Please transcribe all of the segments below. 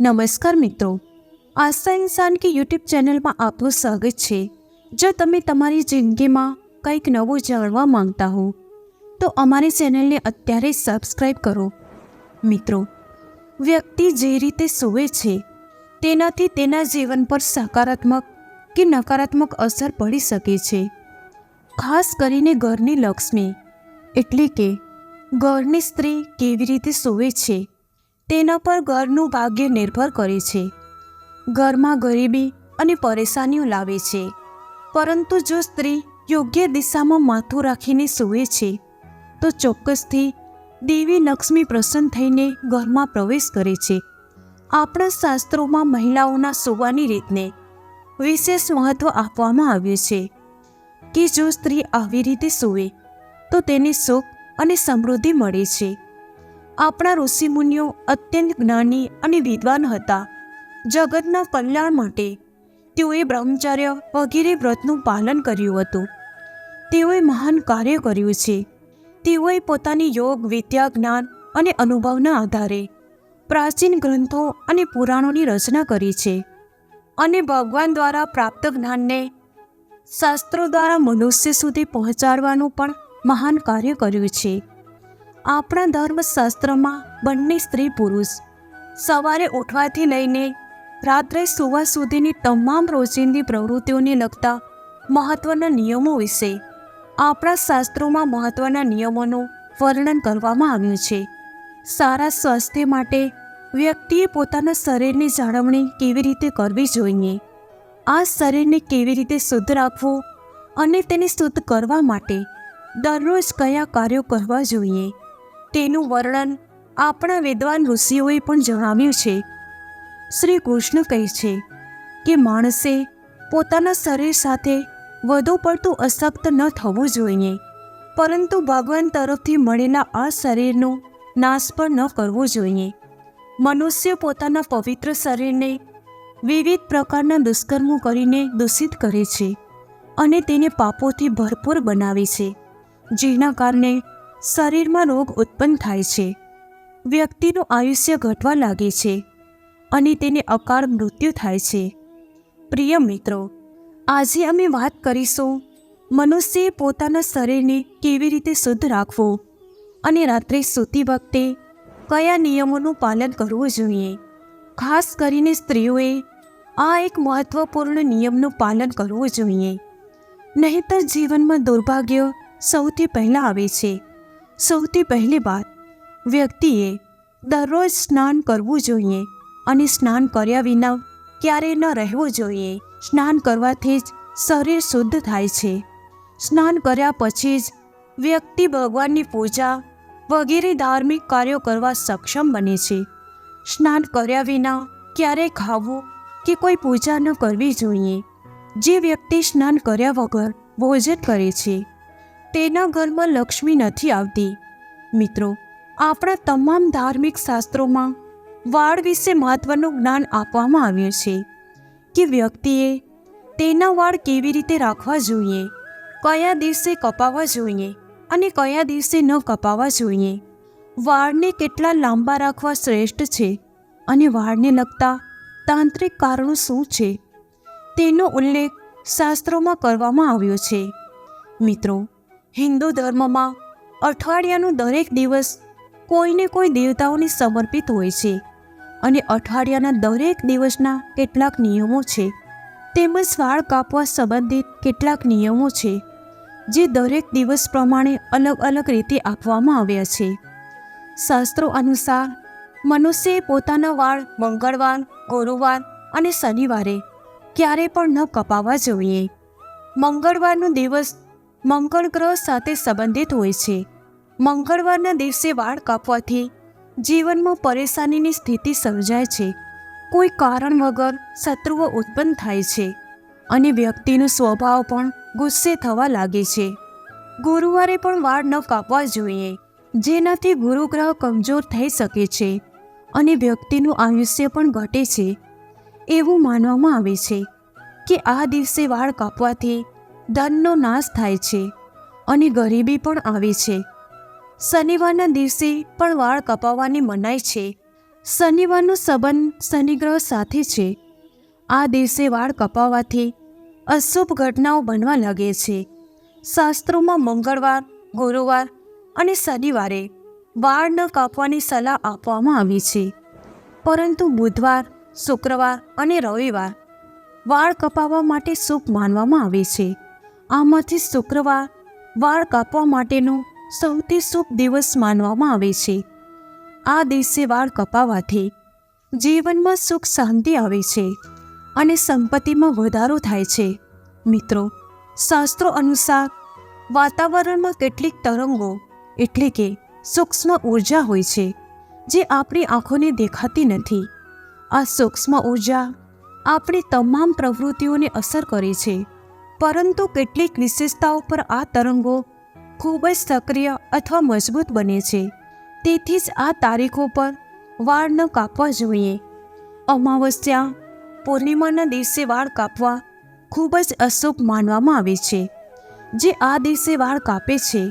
નમસ્કાર મિત્રો. આસ્થા ઇન્સાન કે યુટ્યુબ ચેનલમાં આપનું સ્વાગત છે. જો તમે તમારી જિંદગીમાં કંઈક નવું જાણવા માંગતા હો, તો અમારી ચેનલને અત્યારે સબસ્ક્રાઈબ કરો. મિત્રો, વ્યક્તિ જે રીતે સૂવે છે, તેનાથી તેના જીવન પર સકારાત્મક કે નકારાત્મક અસર પડી શકે છે. ખાસ કરીને ઘરની લક્ષ્મી, એટલે કે ઘરની સ્ત્રી કેવી રીતે સૂવે છે? તેના પર ઘરનું ભાગ્ય નિર્ભર કરે છે. ઘરમાં ગરીબી અને પરેશાનીઓ લાવે છે. પરંતુ જો સ્ત્રી યોગ્ય દિશામાં માથું રાખીને સૂવે છે, તો ચોક્કસથી દેવી લક્ષ્મી પ્રસન્ન થઈને ઘરમાં પ્રવેશ કરે છે. આપણા શાસ્ત્રોમાં મહિલાઓના સૂવાની રીતને વિશેષ મહત્ત્વ આપવામાં આવ્યું છે કે જો સ્ત્રી આવી રીતે સૂવે, તો તેને સુખ અને સમૃદ્ધિ મળે છે. આપણા ઋષિમુનિઓ અત્યંત જ્ઞાની અને વિદ્વાન હતા. જગતના કલ્યાણ માટે તેઓએ બ્રહ્મચર્ય વગેરે વ્રતનું પાલન કર્યું હતું. તેઓએ મહાન કાર્ય કર્યું છે. તેઓએ પોતાની યોગ, વિદ્યા, જ્ઞાન અને અનુભવના આધારે પ્રાચીન ગ્રંથો અને પુરાણોની રચના કરી છે અને ભગવાન દ્વારા પ્રાપ્ત જ્ઞાનને શાસ્ત્રો દ્વારા મનુષ્ય સુધી પહોંચાડવાનું પણ મહાન કાર્ય કર્યું છે. આપણા ધર્મશાસ્ત્રમાં બંને સ્ત્રી પુરુષ. સવારે ઉઠવાથી લઈને રાત્રે સુવા સુધીની તમામ રોજિંદી પ્રવૃત્તિઓને લગતા મહત્ત્વના નિયમો વિશે આપણા શાસ્ત્રોમાં મહત્ત્વના નિયમોનું વર્ણન કરવામાં આવ્યું છે. સારા સ્વાસ્થ્ય માટે વ્યક્તિએ પોતાના શરીરની જાળવણી કેવી રીતે કરવી જોઈએ? આ શરીરને કેવી રીતે શુદ્ધ રાખવું અને તેને શુદ્ધ કરવા માટે દરરોજ કયા કાર્યો કરવા જોઈએ? તેનું વર્ણન આપણા વિદ્વાન ઋષિઓએ પણ જણાવ્યું છે. શ્રી કૃષ્ણ કહે છે કે માણસે પોતાના શરીર સાથે વધુ પડતું અશક્ત ન થવું જોઈએ, પરંતુ ભગવાન તરફથી મળેલા આ શરીરનો નાશ પણ ન કરવો જોઈએ. મનુષ્ય પોતાના પવિત્ર શરીરને વિવિધ પ્રકારના દુષ્કર્મો કરીને દૂષિત કરે છે અને તેને પાપોથી ભરપૂર બનાવે છે, જેના કારણે શરીરમાં રોગ ઉત્પન્ન થાય છે. વ્યક્તિનું આયુષ્ય ઘટવા લાગે છે અને તેને અકાળ મૃત્યુ થાય છે. પ્રિય મિત્રો, આજે અમે વાત કરીશું મનુષ્યએ પોતાના શરીરને કેવી રીતે શુદ્ધ રાખવું અને રાત્રે સૂતી વખતે કયા નિયમોનું પાલન કરવું જોઈએ. ખાસ કરીને સ્ત્રીઓએ આ એક મહત્વપૂર્ણ નિયમનું પાલન કરવું જોઈએ. નહીંતર જીવનમાં દુર્ભાગ્ય સૌથી પહેલાં આવે છે. સૌથી પહેલી વાત, વ્યક્તિએ દરરોજ સ્નાન કરવું જોઈએ અને સ્નાન કર્યા વિના ક્યારેય ન રહેવું જોઈએ. સ્નાન કરવાથી જ શરીર શુદ્ધ થાય છે. સ્નાન કર્યા પછી જ વ્યક્તિ ભગવાનની પૂજા વગેરે ધાર્મિક કાર્યો કરવા સક્ષમ બને છે. સ્નાન કર્યા વિના ક્યારેય ખાવું કે કોઈ પૂજા ન કરવી જોઈએ. જે વ્યક્તિ સ્નાન કર્યા વગર ભોજન કરે છે તેના ઘરમાં લક્ષ્મી નથી આવતી. મિત્રો, આપણા તમામ ધાર્મિક શાસ્ત્રોમાં વાળ વિશે મહત્વનું જ્ઞાન આપવામાં આવ્યું છે કે વ્યક્તિએ તેના વાળ કેવી રીતે રાખવા જોઈએ, કયા દિવસે કપાવવા જોઈએ અને કયા દિવસે ન કપાવવા જોઈએ. વાળને કેટલા લાંબા રાખવા શ્રેષ્ઠ છે અને વાળને લગતા તાંત્રિક કારણો શું છે? તેનો ઉલ્લેખ શાસ્ત્રોમાં કરવામાં આવ્યો છે. મિત્રો હિન્દુ ધર્મમાં અઠવાડિયાનો દરેક દિવસ કોઈને કોઈ દેવતાઓને સમર્પિત હોય છે અને અઠવાડિયાના દરેક દિવસના કેટલાક નિયમો છે. તેમજ વાળ કાપવા સંબંધિત કેટલાક નિયમો છે, જે દરેક દિવસ પ્રમાણે અલગ અલગ રીતે આપવામાં આવ્યા છે. શાસ્ત્રો અનુસાર મનુષ્યએ પોતાના વાળ મંગળવાર, ગુરુવાર અને શનિવારે ક્યારે પણ ન કપાવવા જોઈએ. મંગળવારનો દિવસ મંગળ ગ્રહ સાથે સંબંધિત હોય છે. મંગળવારના દિવસે વાળ કાપવાથી જીવનમાં પરેશાનીની સ્થિતિ સર્જાય છે. કોઈ કારણ વગર શત્રુઓ ઉત્પન્ન થાય છે અને વ્યક્તિનો સ્વભાવ પણ ગુસ્સે થવા લાગે છે. ગુરુવારે પણ વાળ ન કાપવા જોઈએ, જેનાથી ગુરુગ્રહ કમજોર થઈ શકે છે અને વ્યક્તિનું આયુષ્ય પણ ઘટે છે. એવું માનવામાં આવે છે કે આ દિવસે વાળ કાપવાથી ધનનો નાશ થાય છે અને ગરીબી પણ આવે છે. શનિવારના દિવસે પણ વાળ કપાવવાની મનાય છે. શનિવારનો સંબંધ શનિગ્રહ સાથે છે. આ દિવસે વાળ કપાવવાથી અશુભ ઘટનાઓ બનવા લાગે છે. શાસ્ત્રોમાં મંગળવાર, ગુરુવાર અને શનિવારે વાળ ન કાપવાની સલાહ આપવામાં આવી છે. પરંતુ બુધવાર, શુક્રવાર અને રવિવાર વાળ કપાવવા માટે શુભ માનવામાં આવે છે. આમાંથી શુક્રવાર, વાળ કાપવા માટેનો સૌથી શુભ દિવસ માનવામાં આવે છે. આ દિવસે વાળ કપાવાથી જીવનમાં સુખ શાંતિ આવે છે અને સંપત્તિમાં વધારો થાય છે. મિત્રો, શાસ્ત્રો અનુસાર વાતાવરણમાં કેટલીક તરંગો એટલે કે સૂક્ષ્મ ઊર્જા હોય છે, જે આપણી આંખોને દેખાતી નથી. આ સૂક્ષ્મ ઊર્જા આપણી તમામ પ્રવૃત્તિઓને અસર કરે છે. પરંતુ કેટલીક વિશેષતાઓ પર આ તરંગો ખૂબ જ સક્રિય અથવા મજબૂત બને છે. તેથી જ આ તારીખો પર વાળ ન કાપવા જોઈએ. અમાવસ્યા, પૂર્ણિમાના દિવસે વાળ કાપવા ખૂબ જ અશુભ માનવામાં આવે છે. જે આ દિવસે વાળ કાપે છે,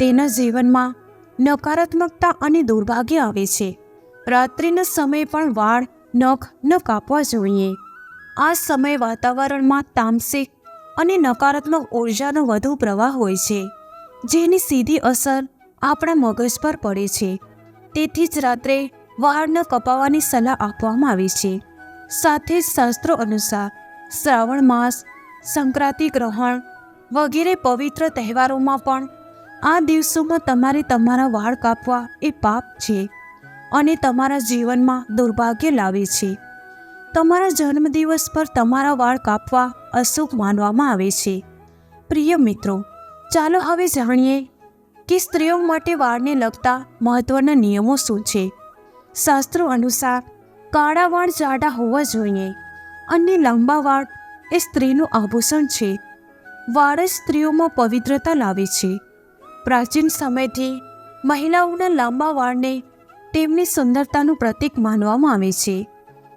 તેના જીવનમાં નકારાત્મકતા અને દુર્ભાગ્ય આવે છે. રાત્રિના સમયે પણ વાળ નખ ન કાપવા જોઈએ. આ સમય વાતાવરણમાં તામસિક અને નકારાત્મક ઉર્જાનો વધુ પ્રવાહ હોય છે, જેની સીધી અસર આપણા મગજ પર પડે છે. તેથી જ રાત્રે વાળ ન કપાવવાની સલાહ આપવામાં આવી છે. સાથે જ શાસ્ત્રો અનુસાર શ્રાવણ માસ, સંક્રાંતિ ગ્રહણ વગેરે પવિત્ર તહેવારોમાં પણ આ દિવસોમાં તમારે તમારા વાળ કાપવા એ પાપ છે અને તમારા જીવનમાં દુર્ભાગ્ય લાવે છે. તમારા જન્મદિવસ પર તમારા વાળ કાપવા અશુભ માનવામાં આવે છે. પ્રિય મિત્રો, ચાલો હવે જાણીએ કે સ્ત્રીઓ માટે વાળને લગતા મહત્વના નિયમો શું છે. શાસ્ત્રો અનુસાર, કાળા વાળ જાડા હોવા જોઈએ અને લાંબા વાળ એ સ્ત્રીનું આભૂષણ છે. વાળ જ સ્ત્રીઓમાં પવિત્રતા લાવે છે. પ્રાચીન સમયથી મહિલાઓના લાંબા વાળને તેમની સુંદરતાનું પ્રતીક માનવામાં આવે છે.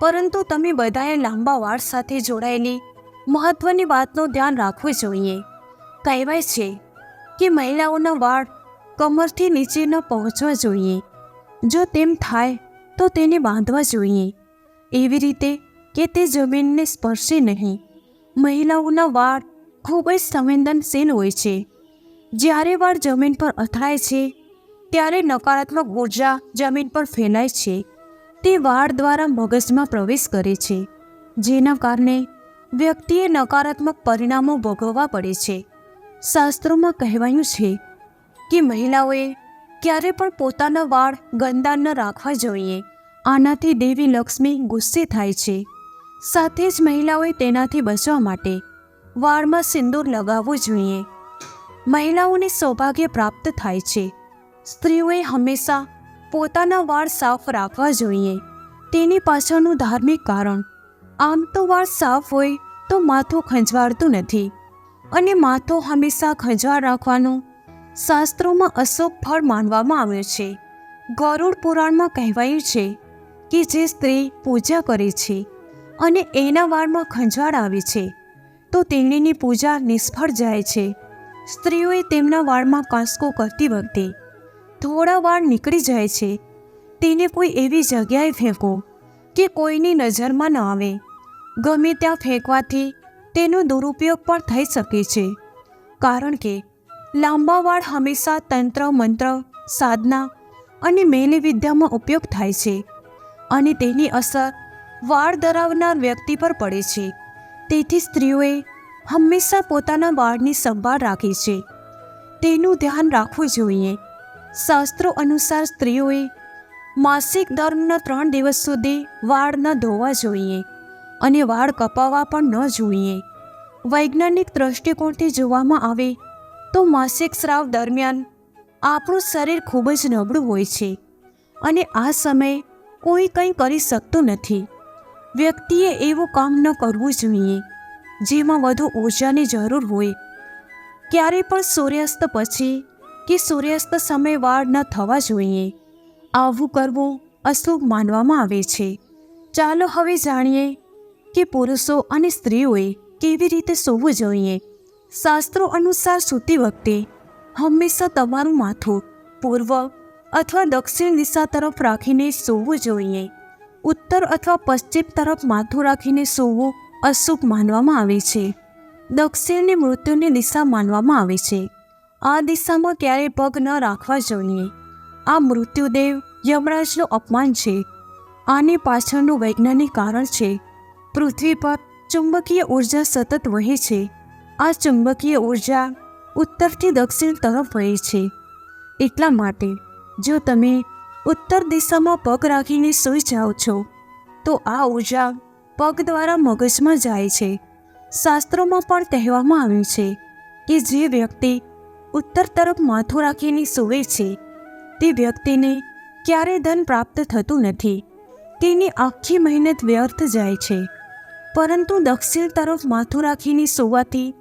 પરંતુ તમે બધાએ લાંબા વાળ સાથે જોડાયેલી મહત્વની વાતનું ધ્યાન રાખવું જોઈએ. કહેવાય છે કે મહિલાઓના વાળ કમરથી નીચે ન પહોંચવા જોઈએ. જો તેમ થાય તો તેને બાંધવા જોઈએ. એવી રીતે કે તે જમીનને સ્પર્શે નહીં. મહિલાઓના વાળ ખૂબ જ સંવેદનશીલ હોય છે. જ્યારે વાળ જમીન પર અથડાય છે, ત્યારે નકારાત્મક ઊર્જા જમીન પર ફેલાય છે. તે વાળ દ્વારા મગજમાં પ્રવેશ કરે છે, જેના કારણે વ્યક્તિએ નકારાત્મક પરિણામો ભોગવવા પડે છે. શાસ્ત્રોમાં કહેવાયું છે કે મહિલાઓએ ક્યારે પણ પોતાના વાળ ગંદા ન રાખવા જોઈએ. આનાથી દેવી લક્ષ્મી ગુસ્સે થાય છે. સાથે જ મહિલાઓએ તેનાથી બચવા માટે વાળમાં સિંદૂર લગાવવું જોઈએ. મહિલાઓને સૌભાગ્ય પ્રાપ્ત થાય છે. સ્ત્રીઓએ હંમેશા પોતાના વાળ સાફ રાખવા જોઈએ. તેની પાછળનું ધાર્મિક કારણ. આમ તો વાળ સાફ હોય તો માથું ખંજવાળતું નથી. અને માથું હંમેશા ખંજવાળ રાખવાનું શાસ્ત્રોમાં અશુભ ફળ માનવામાં આવ્યું છે. ગરુડ પુરાણમાં કહેવાયું છે કે જે સ્ત્રી પૂજા કરે છે અને એના વાળમાં ખંજવાળ આવે છે, તો તેણીની પૂજા નિષ્ફળ જાય છે. સ્ત્રીઓએ તેમના વાળમાં કાંસકો કરતી વખતે થોડા વાળ નીકળી જાય છે. તેને કોઈ એવી જગ્યાએ ફેંકો કે કોઈની નજરમાં ન આવે. ગમે ત્યાં ફેંકવાથી તેનો દુરુપયોગ પણ થઈ શકે છે. કારણ કે લાંબા વાળ હંમેશા તંત્ર, મંત્ર, સાધના અને મેલી વિદ્યામાં ઉપયોગ થાય છે અને તેની અસર વાળ ધરાવનાર વ્યક્તિ પર પડે છે. તેથી સ્ત્રીઓએ હંમેશા પોતાના વાળની સંભાળ રાખી છે. તેનું ધ્યાન રાખવું જોઈએ. શાસ્ત્રો અનુસાર સ્ત્રીઓએ માસિક ધર્મના ત્રણ દિવસ સુધી વાળ ન ધોવા જોઈએ અને વાળ કપાવવા પણ ન જોઈએ. વૈજ્ઞાનિક દૃષ્ટિકોણથી જોવામાં આવે તો માસિક સ્રાવ દરમિયાન આપણું શરીર ખૂબ જ નબળું હોય છે અને આ સમયે કોઈ કંઈ કરી શકતું નથી. વ્યક્તિએ એવું કામ ન કરવું જોઈએ, જેમાં વધુ ઊર્જાની જરૂર હોય. ક્યારે પણ સૂર્યાસ્ત પછી કે સૂર્યાસ્ત સમય વાળ ન થવા જોઈએ. આવું કરવું અશુભ માનવામાં આવે છે. ચાલો હવે જાણીએ કે પુરુષો અને સ્ત્રીઓએ કેવી રીતે સૂવું જોઈએ. શાસ્ત્રો અનુસાર સૂતી વખતે હંમેશા તમારું માથું પૂર્વ અથવા દક્ષિણ દિશા તરફ રાખીને સૂવું જોઈએ. ઉત્તર અથવા પશ્ચિમ તરફ માથું રાખીને સૂવું અશુભ માનવામાં આવે છે. દક્ષિણને મૃત્યુની દિશા માનવામાં આવે છે. આ દિશામાં ક્યારેય પગ ન રાખવા જોઈએ. આ મૃત્યુદેવ યમરાજનું અપમાન છે. આની પાછળનું વૈજ્ઞાનિક કારણ છે. પૃથ્વી પર ચુંબકીય ઊર્જા સતત વહે છે. આ ચુંબકીય ઊર્જા ઉત્તરથી દક્ષિણ તરફ વહે છે. એટલા માટે, જો તમે ઉત્તર દિશામાં પગ રાખીને સૂઈ જાઓ છો, તો આ ઊર્જા પગ દ્વારા મગજમાં જાય છે. શાસ્ત્રોમાં પણ કહેવામાં આવ્યું છે કે જે વ્યક્તિ ઉત્તર તરફ માથું રાખીને સૂવે છે. તે વ્યક્તિને ક્યારે ધન પ્રાપ્ત થતું નથી. તેની આખી મહેનત વ્યર્થ જાય છે. પરંતુ દક્ષિણ તરફ માથું રાખીને સૂવાથી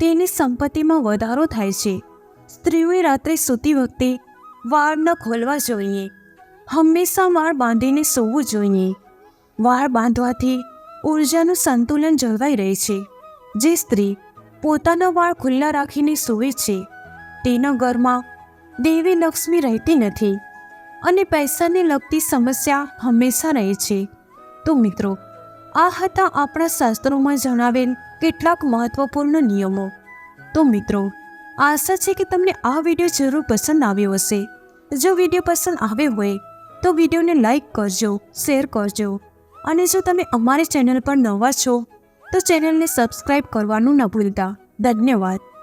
તેની સંપત્તિમાં વધારો થાય છે. સ્ત્રીઓએ રાત્રે સૂતી વખતે વાળ ન ખોલવા જોઈએ. હંમેશા વાળ બાંધીને સૂવું જોઈએ. વાળ બાંધવાથી ઉર્જાનું સંતુલન જળવાઈ રહે છે. જે સ્ત્રી પોતાના વાળ ખુલ્લા રાખીને સૂવે છે. તેના ઘરમાં દેવી લક્ષ્મી રહેતી નથી અને પૈસાને લગતી સમસ્યા હંમેશા રહે છે. તો મિત્રો, આ હતા આપણા શાસ્ત્રોમાં જણાવેલ કેટલાક મહત્વપૂર્ણ નિયમો. તો મિત્રો, આશા છે કે તમને આ વીડિયો જરૂર પસંદ આવ્યો હશે. જો વીડિયો પસંદ આવ્યો હોય, તો વિડીયોને લાઈક કરજો, શેર કરજો અને જો તમે અમારી ચેનલ પર નવા છો, તો ચેનલને સબસ્ક્રાઈબ કરવાનું ન ભૂલતા. ધન્યવાદ.